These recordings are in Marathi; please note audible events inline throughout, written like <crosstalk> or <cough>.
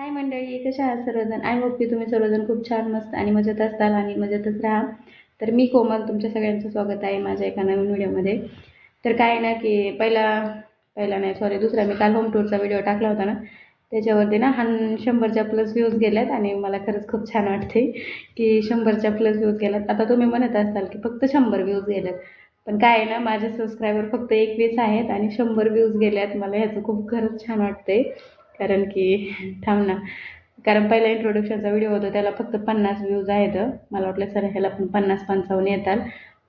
हाय मंडळी कशा आहात सर्वजण? आय होप की तुम्ही सर्वजण खूप छान मस्त आणि मजेत असताल आणि मजेतच राहा. तर मी कोमल तुमच्या सगळ्यांचं स्वागत आहे माझ्या एका नवीन व्हिडिओमध्ये. तर काय आहे ना की पहिला पहिला नाही सॉरी दुसरा मी काल होम टूरचा व्हिडिओ टाकला होता ना त्याच्यावरती ना हा शंभरच्या प्लस व्ह्यूज गेल्यात आणि मला खरंच खूप छान वाटते की शंभरच्या प्लस व्ह्यूज गेल्यात आता तुम्ही म्हणत असाल की फक्त शंभर व्ह्यूज गेल्यात पण काय आहे ना माझे सबस्क्रायबर फक्त एकवीस आहेत आणि शंभर व्ह्यूज गेल्यात मला ह्याचं खूप खरंच छान वाटते कारण की थांब ना. कारण पहिला इंट्रोडक्शनचा व्हिडिओ होता त्याला फक्त पन्नास व्ह्यूज आहेत. मला वाटलं सर ह्याला पण पन्नास पंचावन्न येतात.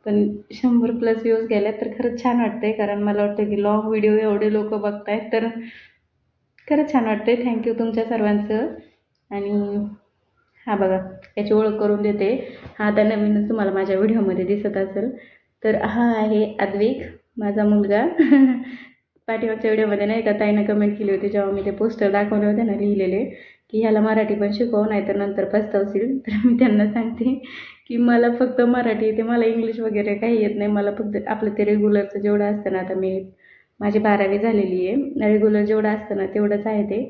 पण शंभर प्लस व्ह्यूज गेल्यात तर खरंच छान वाटते कारण मला वाटतं की लॉंग व्हिडिओ एवढे लोक बघतायत तर खरंच छान वाटते थँक्यू तुमच्या सर्वांचं. आणि हा बघा याची ओळख करून देते. हा आता नवीनच तुम्हाला माझ्या व्हिडिओमध्ये दिसत असेल. तर हा आहे अद्विक माझा मुलगा. <laughs> पाठीमागच्या व्हिडिओमध्ये नाही का ताईनं कमेंट केली होती जेव्हा मी ते पोस्टर दाखवले होते ना लिहिलेले की ह्याला मराठी पण शिकव नाही तर नंतर पस्तावशील <laughs> तर मी त्यांना सांगते की मला फक्त मराठी येते मला इंग्लिश वगैरे काही येत नाही मला फक्त आपलं ते रेग्युलरचं जेवढं असतं ना आता मी माझी बारावी झालेली आहे रेग्युलर जेवढं असतं ना तेवढंच आहे ते.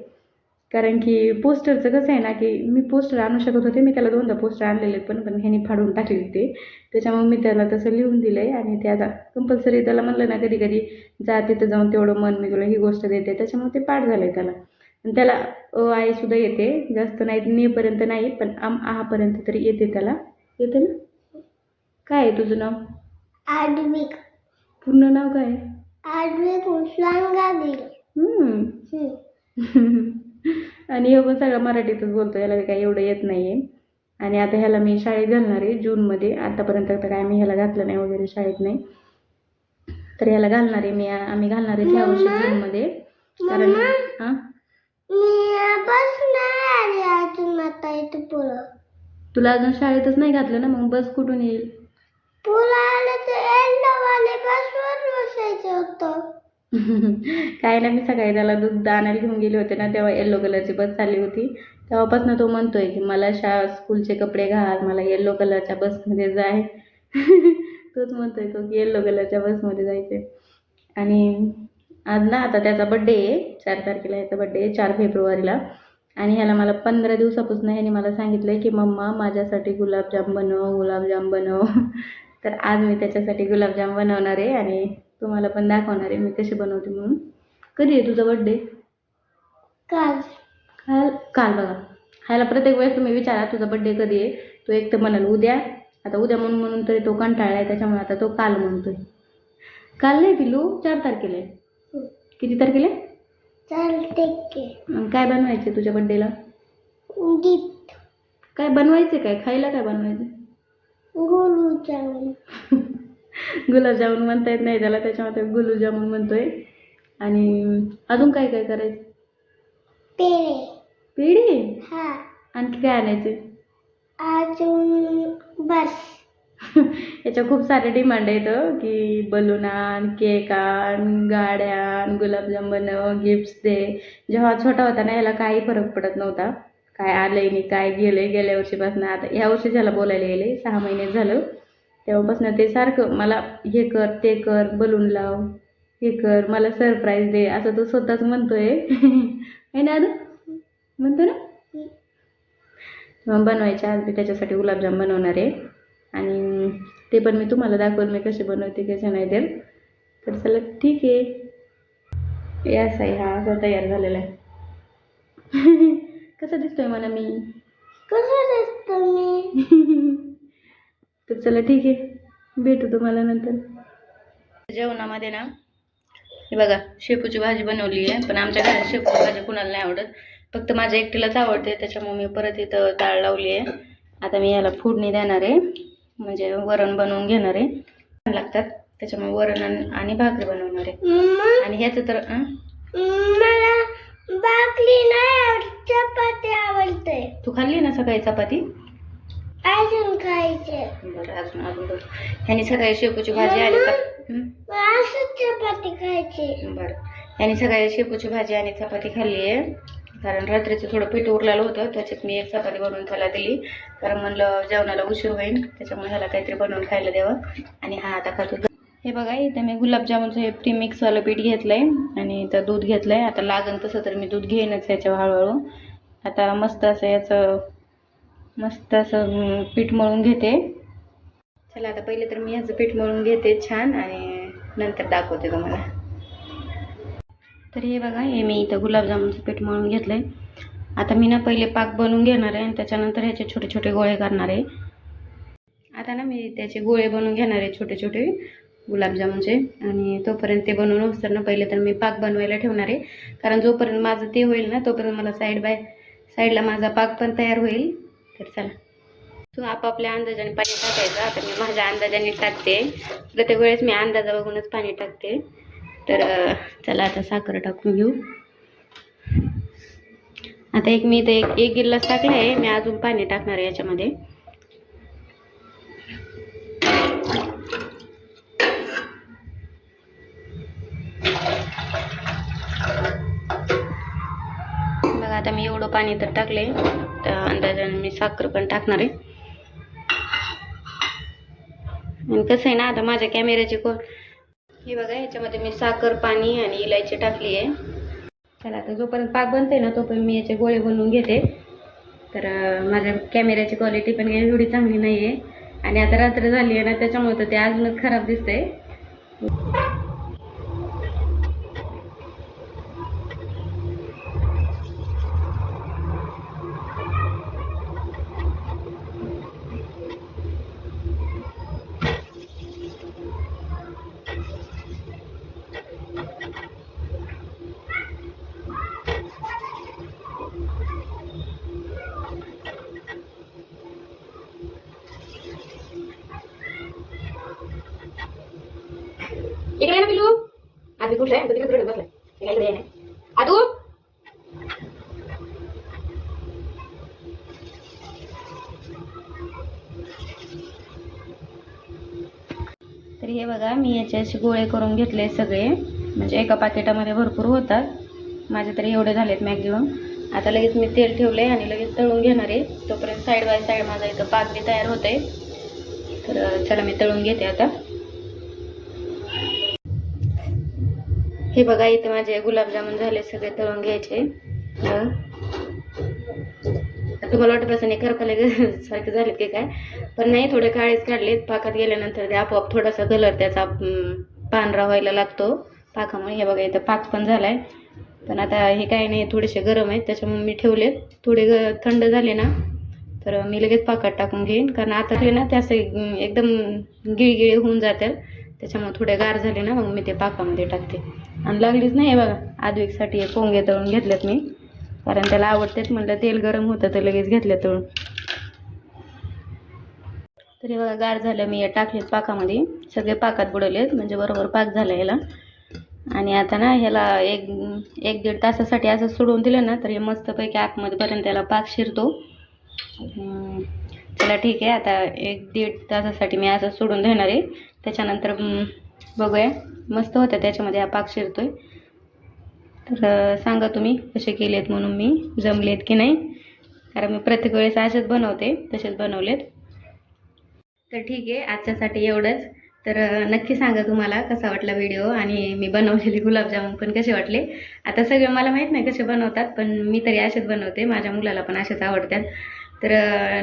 कारण की पोस्टरचं कसं आहे ना की मी पोस्टर आणू शकत होते मी त्याला दोनदा पोस्टर आणलेले पण पण ह्याने फाडून टाकले ते. त्याच्यामुळे मी त्याला तसं लिहून दिलं आहे आणि ते आता कंपल्सरी त्याला म्हणलं ना कधी कधी जा तिथं जाऊन तेवढं मन मी तुला ही गोष्ट देते. त्याच्यामुळे ते पाठ झालं आहे त्याला. आणि त्याला अ आय सुद्धा येते. जास्त नाही नेपर्यंत नाही पण आम आहापर्यंत तरी येते त्याला. येते ना? काय आहे तुझं नाव? आडविक. पूर्ण नाव काय आडविक. <laughs> आणि हे पण सगळं मराठीतच बोलतो याला काही एवढं येत नाही आहे आणि आता ह्याला मी शाळेत घालणार आहे जूनमध्ये आतापर्यंत तर काय मी ह्याला घातलं नाही वगैरे शाळेत नाही. तर ह्याला घालणार आहे मी आम्ही घालणार आहे ह्या वर्षी जूनमध्ये कारण हां? तुला अजून शाळेतच नाही घातलं ना मग बस कुठून येईल? पुढं आलं तर बसवर बसायचं होतं. काय नाही मी सकाळी त्याला दूध आणायला घेऊन गेले होते ना तेव्हा येल्लो कलरची बस चालली होती. तेव्हापासून तो म्हणतोय की मला शा स्कूलचे कपडे घाल मला येल्लो कलरच्या बसमध्ये जाय. <laughs> तोच म्हणतोय तो की येल्लो कलरच्या बसमध्ये जायचे आणि आज ना आता त्याचा बड्डे आहे चार तारखेला याचा बड्डे आहे चार फेब्रुवारीला. आणि ह्याला मला पंधरा दिवसापासून ह्याने मला सांगितलं आहे की मम्मा माझ्यासाठी गुलाबजाम बनव गुलाबजाम बनव. <laughs> तर आज मी त्याच्यासाठी गुलाबजाम बनवणार आहे आणि तुम्हाला पण दाखवणार आहे मी कशी बनवते म्हणून. कधी आहे तुझा बड्डे काल. काल? काल बघा. ह्याला प्रत्येक वेळेस तुम्ही विचारा तुझा बड्डे कधी आहे? तो एक तर म्हणाल उद्या. आता उद्या म्हणून म्हणून तरी तो कंटाळला आहे त्याच्यामुळे आता तो काल म्हणतोय. काल नाही पिलू चार तारखेला आहे. किती तारखेला आहे? चालते की आणि काय बनवायचे तुझ्या बड्डेला गिफ्ट काय बनवायचे काय? खायला काय बनवायचे गुलूजामुन <laughs> गुलाबजामुन म्हणता येत नाही त्याला त्याच्यामध्ये गुलाबजामुन म्हणतोय. आणि अजून काय काय करायचं? पेढे. पेढे? हा. आणखी काय आणायचे? अजून बस <laughs> याच्या खूप सारे डिमांड आहेत की बलून आण केक आण गाड्या आण गुलाबजाम बनव गिफ्ट्स दे. जेव्हा छोटा होता ना याला काही फरक पडत नव्हता. काय आलंय नाही काय गेलंय गेल्या वर्षीपासून. आता ह्या वर्षी त्याला बोलायला गेले सहा महिने झालं. तेव्हापासून ते सारखं मला हे कर ते कर बलून लाव हे कर मला सरप्राईज दे असं तो स्वतःच म्हणतोय. <laughs> आहे ना म्हणतो ना? मग बनवायच्या आज मी त्याच्यासाठी गुलाबजाम बनवणार आहे. आणि ते पण मी तुम्हाला दाखवेल मी कसे बनवते कसे नाही ते. तर चला ठीक आहे. यास आहे हा असा तयार झालेला आहे. <laughs> कसा दिसतोय मला मी? कसं दिसतं मी? <laughs> तर चला ठीक आहे. भेटू तुम्हाला नंतर. जेवणामध्ये ना हे बघा शेपूची भाजी बनवली आहे पण आमच्या घरात शेपूची भाजी कुणाला नाही आवडत. फक्त माझ्या एकटीलाच आवडते त्याच्यामुळे मी परत इथं डाळ लावली आहे. आता मी याला फोडणी देणार आहे म्हणजे वरण बनवून घेणार आहे. छान लागतात त्याच्यामुळे वरण आणि- भाकरी बनवणार आहे. आणि ह्याचं तर? मला बाकली नाही आवडत चपाती आवडते. तू खाल्ली ना सकाळी चपाती? अजून खायचे. बरं अजून अजून बरं. ह्यानी सकाळी शेपूची भाजी हं? असं चपाती खायची. बरं. यांनी सकाळी शेपूची भाजी आणि चपाती खाल्ली आहे. कारण रात्रीचं थोडं पीठ उरलेलं होतं त्याच्यात मी एक चपाती बनवून त्याला दिली. कारण म्हणलं जेवणाला उशीर होईल त्याच्यामुळे ह्याला काहीतरी बनवून खायला द्यावं. आणि हा आता खातो. हे बघा इथं मी गुलाबजामुनचं हे प्रीमिक्सवालं पीठ घेतलं आहे आणि इथं दूध घेतलं आहे आता लागन तसं तर मी दूध घेईनच ह्याच्यावर हळूहळू. आता मस्त असं याचं मस्त असं पीठ मळून घेते. चला आता पहिले तर मी ह्याचं पीठ मळून घेते छान आणि नंतर दाखवते तुम्हाला. तर हे बघा हे मी इथं गुलाबजामुनचं पीठ मळून घेतलं आहे आता मी ना पहिले पाक बनवून घेणार आहे आणि त्याच्यानंतर ह्याचे छोटे छोटे गोळे करणार आहे. आता ना मी त्याचे गोळे बनवून घेणार आहे छोटे छोटे गुलाबजामुनचे आणि तोपर्यंत ते बनवून होतं ना पहिले तर मी पाक बनवायला ठेवणार आहे. कारण जोपर्यंत माझं ते होईल ना तोपर्यंत मला साईड बाय साईडला माझा पाक पण तयार होईल. तर चला. तू आपापल्या अंदाजाने पाणी टाकायचं. आता मी माझ्या अंदाजाने टाकते. प्रत्येक वेळेस मी अंदाजा बघूनच पाणी टाकते. तर चला आता साखर टाकून घेऊ. आता एक मी इथे एक एक गिल्लास टाकला आहे मी अजून पाणी टाकणार आहे याच्यामध्ये बघा आता मी एवढं पाणी तर टाकले तर अंदाजाने मी साखर पण टाकणार आहे. आणि कसं आहे ना आता माझ्या कॅमेऱ्याची को हे बघा याच्यामध्ये मी साखर पाणी आणि इलायची टाकली आहे. चला आता जोपर्यंत पाक बनते ना तोपर्यंत मी याचे गोळे बनवून घेते. तर माझ्या कॅमेऱ्याची क्वालिटी पण काही एवढी चांगली नाही आहे आणि आता रात्र झाली आहे ना त्याच्यामुळे तर ते अजूनच खराब दिसतंय. इकडे ना पिलू आधी कुठे आहे तिकडे तिकडे बसलाय इकडे आहे आदू तर हे बघा मी याचे असे गोळे करून घेतले सगळे. म्हणजे एका पाकिटामध्ये भरपूर होतात. माझे तरी एवढे झालेत मॅक्झिमम आता लगेच मी तेल ठेवले आणि लगेच तळून घेणार आहे. तोपर्यंत साईड बाय साईड माझा इथं पाक बी तयार होत आहे तर चला मी तळून घेते आता. हे बघा इथे माझे गुलाबजामुन झाले सगळे तळून घ्यायचे. तुम्हाला वाटत असं नाही करपाले सारखे झालेत की काय? पण नाही थोडे काळेच काढलेत. पाकात गेल्यानंतर ते आपोआप थोडासा कलर त्याचा पांढरा व्हायला लागतो. पाकामुळे हे बघा इथं पाक पण झालाय. पण आता हे काही नाही थोडेसे गरम आहेत. त्याच्यामुळे मी ठेवले थोडे ग थंड झाले ना तर मी लगेच पाकात टाकून घेईन. कारण आता ना ते असं एकदम गिळगिळे होऊन जातात. त्याच्यामुळे थोडे गार झाले ना मग मी ते पाकामध्ये टाकते. आणि लागलीच नाही बघा आदविकसाठी हे पोंगे तळून घेतलेत मी. कारण त्याला आवडतेच म्हटलं तेल गरम होतं तर लगेच घेतलं तळून. तर हे बघा गार झालं मी हे टाकलेत पाकामध्ये. सगळे पाकात बुडवलेत म्हणजे बरोबर पाक झाला याला आणि आता ना ह्याला एक एक दीड तासासाठी असं सोडून दिलं ना तर हे मस्तपैकी आतमध्येपर्यंत त्याला पाक शिरतो. चला ठीक आहे आता एक दीड तासासाठी मी असं सोडून देणार आहे. त्याच्यानंतर बघूया. मस्त होतं त्याच्यामध्ये हा पाक शिरतोय. तर सांगा तुम्ही कसे केलेत म्हणून मी जमलेत की नाही? कारण मी प्रत्येक वेळेस असेच बनवते तसेच बनवलेत. तर ठीक आहे आजच्यासाठी एवढंच. तर नक्की सांगा तुम्हाला कसा वाटला व्हिडिओ? आणि मी बनवलेले गुलाबजामुन पण कसे वाटले? आता सगळे मला माहीत नाही कसे बनवतात पण मी तरी असेच बनवते. माझ्या मुलाला पण असेच आवडतात. तर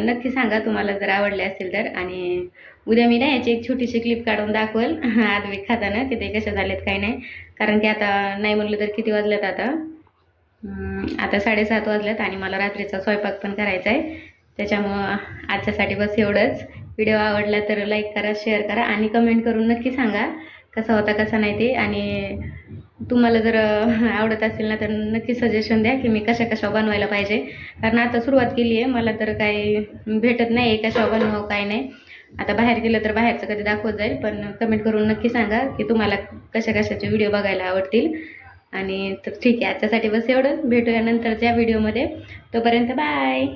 नक्की सांगा तुम्हाला जर आवडले असेल तर. आणि उद्या मी ना याची एक छोटीशी क्लिप काढून दाखवल. <laughs> आदवी खाताना की ते कसे झालेत काही नाही. कारण की आता नाही म्हणलं तर किती वाजल्यात आता? आता साडेसात वाजल्यात आणि मला रात्रीचा स्वयंपाक पण करायचा आहे. त्याच्यामुळं आजच्यासाठी बस एवढंच. व्हिडिओ आवडला तर लाईक करा शेअर करा आणि कमेंट करून नक्की सांगा कसा होता कसा नाही ते. आणि तुम्हाला जर आवडत असेल ना तर नक्की सजेशन द्या की मी कशा कशा बनवायला पाहिजे. कारण आता सुरुवात केली आहे मला तर काही भेटत नाही कशा बनवावं काय नाही. आता बाहेर गेलं तर बाहेरचं कधी दाखवत जाईल पण कमेंट करून नक्की सांगा की तुम्हाला कशा कशाचे व्हिडिओ बघायला आवडतील. आणि तर ठीक आहे आजच्यासाठी बस एवढं भेटूया नंतरच्या व्हिडिओमध्ये तोपर्यंत बाय